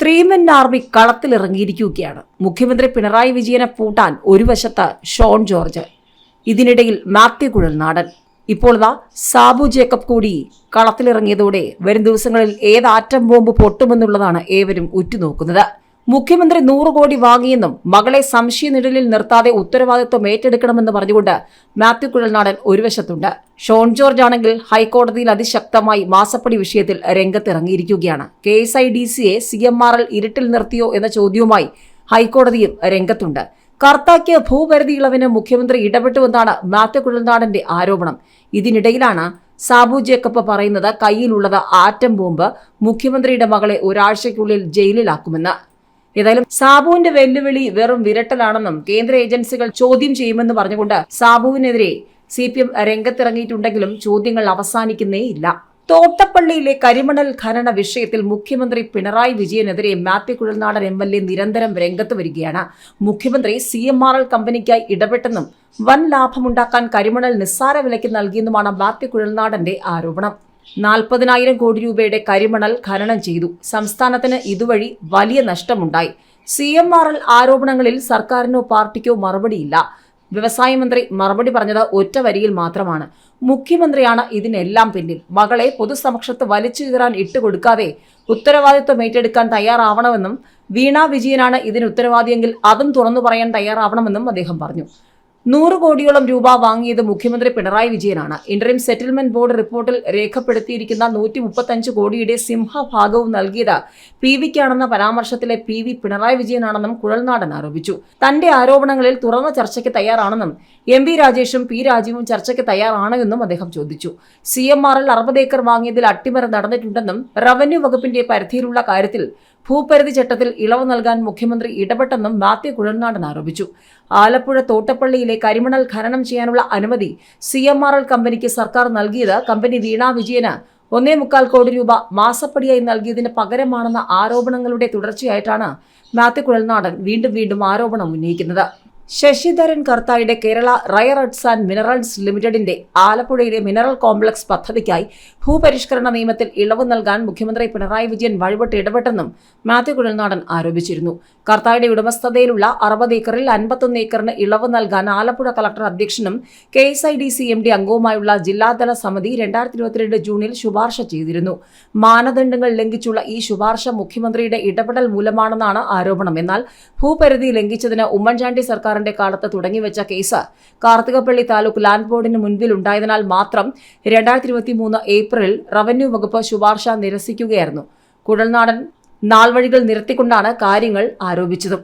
Three man army കളത്തിലിറങ്ങിയിരിക്കുകയാണ് മുഖ്യമന്ത്രി പിണറായി വിജയനെ പൂട്ടാൻ ഒരു വശത്ത് ഷോൺ ജോർജ് ഇതിനിടയിൽ മാത്യു കുഴൽനാടൻ. ഇപ്പോൾ ഇതാ സാബു ജേക്കബ് കൂടി കളത്തിലിറങ്ങിയതോടെ വരും ദിവസങ്ങളിൽ ഏത് ആറ്റം ബോംബ് പൊട്ടുമെന്നുള്ളതാണ് ഏവരും ഉറ്റുനോക്കുന്നത്. മുഖ്യമന്ത്രി നൂറ് കോടി വാങ്ങിയെന്നും മകളെ സംശയനിഴലിൽ നിർത്താതെ ഉത്തരവാദിത്വം ഏറ്റെടുക്കണമെന്ന് പറഞ്ഞുകൊണ്ട് മാത്യു കുഴൽനാടൻ ഒരു വശത്തുണ്ട്. ഷോൺ ജോർജ് ആണെങ്കിൽ ഹൈക്കോടതിയിൽ അതിശക്തമായി മാസപ്പടി വിഷയത്തിൽ രംഗത്തിറങ്ങിയിരിക്കുകയാണ്. കെ എസ് ഐ ഡി സിയെ സി എം ആർ എൽ ഇരുട്ടിൽ നിർത്തിയോ എന്ന ചോദ്യവുമായി ഹൈക്കോടതിയും രംഗത്തുണ്ട്. കർത്താക്കിയ ഭൂപരിധി ഇളവിന് മുഖ്യമന്ത്രി ഇടപെട്ടുവെന്നാണ് മാത്യു കുഴൽനാടന്റെ ആരോപണം. ഇതിനിടയിലാണ് സാബു ജേക്കപ്പ് പറയുന്നത് കയ്യിലുള്ളത് ആറ്റം ബോംബ് മുഖ്യമന്ത്രിയുടെ മകളെ ഒരാഴ്ചയ്ക്കുള്ളിൽ ജയിലിലാക്കുമെന്ന്. ഏതായാലും സാബുവിന്റെ വെല്ലുവിളി വെറും വിരട്ടലാണെന്നും കേന്ദ്ര ഏജൻസികൾ ചോദ്യം ചെയ്യുമെന്ന് പറഞ്ഞുകൊണ്ട് സാബുവിനെതിരെ സി പി എം രംഗത്തിറങ്ങിയിട്ടുണ്ടെങ്കിലും ചോദ്യങ്ങൾ അവസാനിക്കുന്നേയില്ല തോട്ടപ്പള്ളിയിലെ കരിമണൽ ഖനന വിഷയത്തിൽ മുഖ്യമന്ത്രി Pinarayi വിജയനെതിരെ Mathew Kuzhalnadan M L A നിരന്തരം രംഗത്ത് വരികയാണ്. മുഖ്യമന്ത്രി സി എം ആർ എൽ കമ്പനിക്കായി ഇടപെട്ടെന്നും വൻ ലാഭമുണ്ടാക്കാൻ കരിമണൽ നിസ്സാര വിലയ്ക്ക് നൽകിയെന്നുമാണ് മാത്യു കുഴൽനാടന്റെ ആരോപണം. നാൽപ്പതിനായിരം കോടി രൂപയുടെ കരിമണൽ ഖനനം ചെയ്തു. സംസ്ഥാനത്തിന് ഇതുവഴി വലിയ നഷ്ടമുണ്ടായി. സി എം ആർ എൽ ആരോപണങ്ങളിൽ സർക്കാരിനോ പാർട്ടിക്കോ മറുപടിയില്ല. വ്യവസായ മന്ത്രി മറുപടി പറഞ്ഞത് ഒറ്റ വരിയിൽ മാത്രമാണ്. മുഖ്യമന്ത്രിയാണ് ഇതിനെല്ലാം പിന്നിൽ. മകളെ പൊതുസമക്ഷത്ത് വലിച്ചു കീറാൻ ഇട്ടുകൊടുക്കാതെ ഉത്തരവാദിത്വം ഏറ്റെടുക്കാൻ തയ്യാറാവണമെന്നും വീണ വിജയനാണ് ഇതിന് ഉത്തരവാദിയെങ്കിൽ അതും തുറന്നു പറയാൻ തയ്യാറാവണമെന്നും അദ്ദേഹം പറഞ്ഞു. നൂറ് കോടിയോളം രൂപ വാങ്ങിയത് മുഖ്യമന്ത്രി പിണറായി വിജയനാണ്. ഇന്ററിം സെറ്റിൽമെന്റ് ബോർഡ് റിപ്പോർട്ടിൽ രേഖപ്പെടുത്തിയിരിക്കുന്ന നൂറ്റി മുപ്പത്തഞ്ച് കോടിയുടെ സിംഹഭാഗവും നൽകിയത് പി വിക്കാണെന്ന പരാമർശത്തിലെ പി വി പിണറായി വിജയനാണെന്നും കുഴൽനാടൻ ആരോപിച്ചു. തന്റെ ആരോപണങ്ങളിൽ തുറന്ന ചർച്ചയ്ക്ക് തയ്യാറാണെന്നും എം വി രാജേഷും പി രാജീവും ചർച്ചയ്ക്ക് തയ്യാറാണെന്നും അദ്ദേഹം ചോദിച്ചു. സി എം ആറിൽ അറുപത് ഏക്കർ വാങ്ങിയതിൽ അട്ടിമറി നടന്നിട്ടുണ്ടെന്നും റവന്യൂ വകുപ്പിന്റെ പരിധിയിലുള്ള കാര്യത്തിൽ ഭൂപരിധി ചട്ടത്തിൽ ഇളവ് നൽകാൻ മുഖ്യമന്ത്രി ഇടപെട്ടെന്നും മാത്യു കുഴൽനാടൻ ആരോപിച്ചു. ആലപ്പുഴ തോട്ടപ്പള്ളിയിലെ കരിമണൽ ഖനനം ചെയ്യാനുള്ള അനുമതി സി എം ആർ എൽ കമ്പനിക്ക് സർക്കാർ നൽകിയത് കമ്പനി വീണ വിജയന് ഒന്നേ മുക്കാൽ കോടി രൂപ മാസപ്പടിയായി നൽകിയതിന് പകരമാണെന്ന ആരോപണങ്ങളുടെ തുടർച്ചയായിട്ടാണ് മാത്യു കുഴൽനാടൻ വീണ്ടും വീണ്ടും ആരോപണം ഉന്നയിക്കുന്നത്. Sasidharan കർത്തായുടെ Kerala rare earths and minerals ലിമിറ്റഡിന്റെ ആലപ്പുഴയിലെ മിനറൽ കോംപ്ലക്സ് പദ്ധതിക്കായി ഭൂപരിഷ്കരണ നിയമത്തിൽ ഇളവ് നൽകാൻ മുഖ്യമന്ത്രി പിണറായി വിജയൻ വഴിപെട്ട് ഇടപെട്ടെന്നും മാത്യു കുഴൽനാടൻ ആരോപിച്ചിരുന്നു. കർത്തായുടെ ഉടമസ്ഥതയിലുള്ള അറുപത് ഏക്കറിൽ അൻപത്തൊന്ന് ഏക്കറിന് ഇളവ് നൽകാൻ ആലപ്പുഴ കളക്ടർ അധ്യക്ഷനും K S I D C M D അംഗവുമായുള്ള ജില്ലാതല സമിതി രണ്ടായിരത്തി ഇരുപത്തിരണ്ട് ജൂണിൽ ശുപാർശ ചെയ്തിരുന്നു. മാനദണ്ഡങ്ങൾ ലംഘിച്ചുള്ള ഈ ശുപാർശ മുഖ്യമന്ത്രിയുടെ ഇടപെടൽ മൂലമാണെന്നാണ് ആരോപണം. എന്നാൽ ഭൂപരിധി ലംഘിച്ചതിന് ഉമ്മൻചാണ്ടി സർക്കാരിന്റെ കാലത്ത് തുടങ്ങിവെച്ച കേസ് കാർത്തികപ്പള്ളി താലൂക്ക് ലാൻഡ് ബോർഡിന് മുൻപിൽ ഉണ്ടായതിനാൽ മാത്രം രണ്ടായിരത്തി ഇരുപത്തി മൂന്ന് ഏപ്രിലിൽ റവന്യൂ വകുപ്പ് ശുപാർശ നിരസിക്കുകയായിരുന്നു. കുഴൽനാടൻ നാൾവഴികൾ നിരത്തിക്കൊണ്ടാണ് കാര്യങ്ങൾ ആരോപിച്ചതും.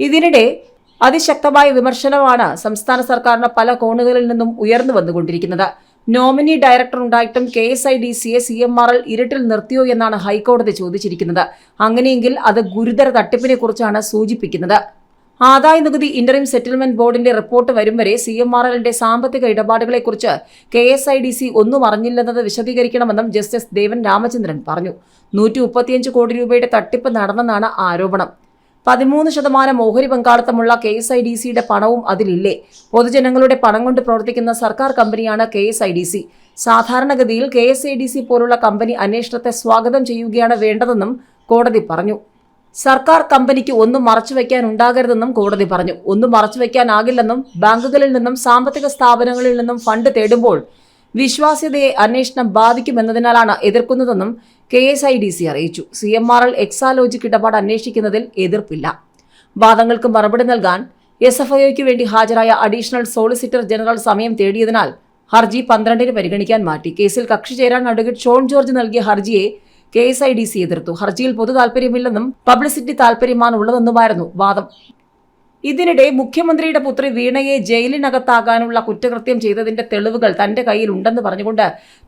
ഇതിനിടെ അതിശക്തമായ വിമർശനമാണ് സംസ്ഥാന സർക്കാരിന് പല കോണുകളിൽ നിന്നും ഉയർന്നു വന്നുകൊണ്ടിരിക്കുന്നത്. നോമിനി ഡയറക്ടർ ഉണ്ടായിട്ടും കെ എസ് ഐ ഡി സിയെ സി എം ആർ എൽ ഇരുട്ടിൽ നിർത്തിയോ എന്നാണ് ഹൈക്കോടതി ചോദിച്ചിരിക്കുന്നത്. അങ്ങനെയെങ്കിൽ അത് ഗുരുതര തട്ടിപ്പിനെ കുറിച്ചാണ് സൂചിപ്പിക്കുന്നത്. ആദായ നികുതി ഇന്ററിം സെറ്റിൽമെന്റ് ബോർഡിന്റെ റിപ്പോർട്ട് വരും വരെ സി എം ആർ എല്ലിന്റെ സാമ്പത്തിക ഇടപാടുകളെക്കുറിച്ച് K S I D C ഒന്നും അറിഞ്ഞില്ലെന്നത് വിശദീകരിക്കണമെന്നും ജസ്റ്റിസ് ദേവൻ രാമചന്ദ്രൻ പറഞ്ഞു. നൂറ്റി മുപ്പത്തിയഞ്ച് കോടി രൂപയുടെ തട്ടിപ്പ് നടന്നെന്നാണ് ആരോപണം. പതിമൂന്ന് ശതമാനം ഓഹരി പങ്കാളിത്തമുള്ള കെ എസ് ഐ ഡി സിയുടെ പണവും അതിലില്ലേ? പൊതുജനങ്ങളുടെ പണം കൊണ്ട് പ്രവർത്തിക്കുന്ന സർക്കാർ കമ്പനിയാണ് K S I D C. സാധാരണഗതിയിൽ K S I D C പോലുള്ള കമ്പനി അന്വേഷണത്തെ സ്വാഗതം ചെയ്യുകയാണ് വേണ്ടതെന്നും കോടതി പറഞ്ഞു. സർക്കാർ കമ്പനിക്ക് ഒന്നും മറച്ചുവെക്കാൻ ഉണ്ടാകരുതെന്നും കോടതി പറഞ്ഞു. ഒന്നും മറച്ചുവെക്കാനാകില്ലെന്നും ബാങ്കുകളിൽ നിന്നും സാമ്പത്തിക സ്ഥാപനങ്ങളിൽ നിന്നും ഫണ്ട് തേടുമ്പോൾ വിശ്വാസ്യതയെ അന്വേഷണം ബാധിക്കുമെന്നതിനാലാണ് എതിർക്കുന്നതെന്നും K S I D C അറിയിച്ചു. C M R L Exalogic ഇടപാട് അന്വേഷിക്കുന്നതിൽ എതിർപ്പില്ല. വാദങ്ങൾക്ക് മറുപടി നൽകാൻ എസ് എഫ് ഐക്ക് വേണ്ടി ഹാജരായ അഡീഷണൽ സോളിസിറ്റർ ജനറൽ സമയം തേടിയതിനാൽ ഹർജി പന്ത്രണ്ടിന് പരിഗണിക്കാൻ മാറ്റി. കേസിൽ കക്ഷി ചേരാൻ അഡ്വക്കേറ്റ് ഷോൺ ജോർജ് നൽകിയ ഹർജിയെ K S I D C എതിർത്തു. ഹർജിയിൽ പൊതു താൽപര്യമില്ലെന്നും പബ്ലിസിറ്റി താൽപര്യമാണ് ഉള്ളതെന്നുമായിരുന്നു വാദം. ഇതിനിടെ മുഖ്യമന്ത്രിയുടെ പുത്രി വീണയെ ജയിലിനകത്താകാനുള്ള കുറ്റകൃത്യം ചെയ്തതിന്റെ തെളിവുകൾ തന്റെ കയ്യിൽ ഉണ്ടെന്ന് പറഞ്ഞുകൊണ്ട്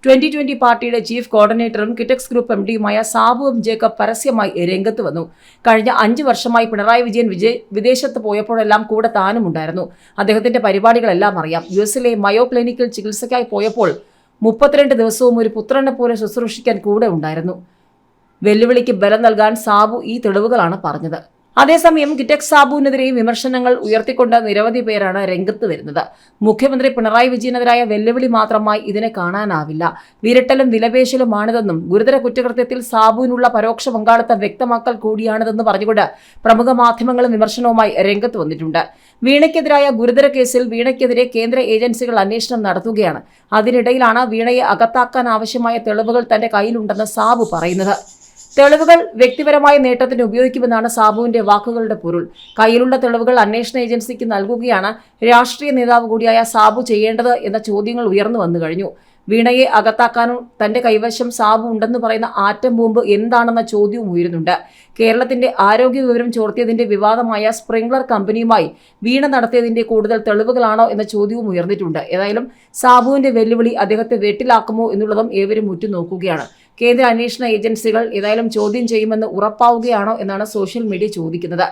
ട്വന്റി ട്വന്റി പാർട്ടിയുടെ ചീഫ് കോർഡിനേറ്ററും കിറ്റക്സ് ഗ്രൂപ്പ് എം ഡിയുമായ സാബു എം ജേക്കബ് പരസ്യമായി രംഗത്ത് വന്നു. കഴിഞ്ഞ അഞ്ച് വർഷമായി പിണറായി വിജയൻ വിജയ് വിദേശത്ത് പോയപ്പോഴെല്ലാം കൂടെ താനും ഉണ്ടായിരുന്നു അദ്ദേഹത്തിന്റെ പരിപാടികളെല്ലാം അറിയാം. യു എസിലെ മയോ ക്ലിനിക്കിൽ ചികിത്സയ്ക്കായി പോയപ്പോൾ മുപ്പത്തിരണ്ട് ദിവസവും ഒരു പുത്രനെ പോലെ ശുശ്രൂഷിക്കാൻ കൂടെ ഉണ്ടായിരുന്നു. വെല്ലുവിളിക്ക് ബലം നൽകാൻ സാബു ഈ തെളിവുകളാണ് പറഞ്ഞത്. അതേസമയം കിറ്റക് സാബുവിനെതിരെ വിമർശനങ്ങൾ ഉയർത്തിക്കൊണ്ട് നിരവധി പേരാണ് രംഗത്ത് വരുന്നത്. മുഖ്യമന്ത്രി പിണറായി വിജയനെതിരായ വെല്ലുവിളി മാത്രമായി ഇതിനെ കാണാനാവില്ല. വിരട്ടലും വിലപേശലുമാണിതെന്നും ഗുരുതര കുറ്റകൃത്യത്തിൽ സാബുവിനുള്ള പരോക്ഷ പങ്കാളിത്തം വ്യക്തമാക്കൽ കൂടിയാണിതെന്ന് പറഞ്ഞുകൊണ്ട് പ്രമുഖ മാധ്യമങ്ങളും വിമർശനവുമായി രംഗത്ത് വന്നിട്ടുണ്ട്. വീണയ്ക്കെതിരായ ഗുരുതര കേസിൽ വീണയ്ക്കെതിരെ കേന്ദ്ര ഏജൻസികൾ അന്വേഷണം നടത്തുകയാണ്. അതിനിടയിലാണ് വീണയെ അകത്താക്കാൻ ആവശ്യമായ തെളിവുകൾ തന്റെ കയ്യിലുണ്ടെന്ന് സാബു പറയുന്നത്. തെളിവുകൾ വ്യക്തിപരമായ നേട്ടത്തിന് ഉപയോഗിക്കുമെന്നാണ് സാബുവിന്റെ വാക്കുകളുടെ പൊരുൾ. കയ്യിലുള്ള തെളിവുകൾ അന്വേഷണ ഏജൻസിക്ക് നൽകുകയാണ് രാഷ്ട്രീയ നേതാവ് കൂടിയായ സാബു ചെയ്യേണ്ടത് എന്ന ചോദ്യങ്ങൾ ഉയർന്നു വന്നു കഴിഞ്ഞു. വീണയെ അകത്താക്കാനും തന്റെ കൈവശം സാബു ഉണ്ടെന്ന് പറയുന്ന ആറ്റം ബോംബ് എന്താണെന്ന ചോദ്യവും ഉയരുന്നുണ്ട്. കേരളത്തിന്റെ ആരോഗ്യ വിവരം ചോർത്തിയതിന്റെ വിവാദമായ സ്പ്രിംഗ്ലർ കമ്പനിയുമായി വീണ നടത്തിയതിന്റെ കൂടുതൽ തെളിവുകളാണോ എന്ന ചോദ്യവും ഉയർന്നിട്ടുണ്ട്. ഏതായാലും സാബുവിന്റെ വെല്ലുവിളി അദ്ദേഹത്തെ വെട്ടിലാക്കുമോ എന്നുള്ളതും ഏവരും ഉറ്റുനോക്കുകയാണ്. കേന്ദ്ര അന്വേഷണ ഏജൻസികൾ ഏതായാലും ചോദ്യം ചെയ്യുമെന്ന് ഉറപ്പാവുകയാണോ എന്നാണ് സോഷ്യൽ മീഡിയ ചോദിക്കുന്നത്.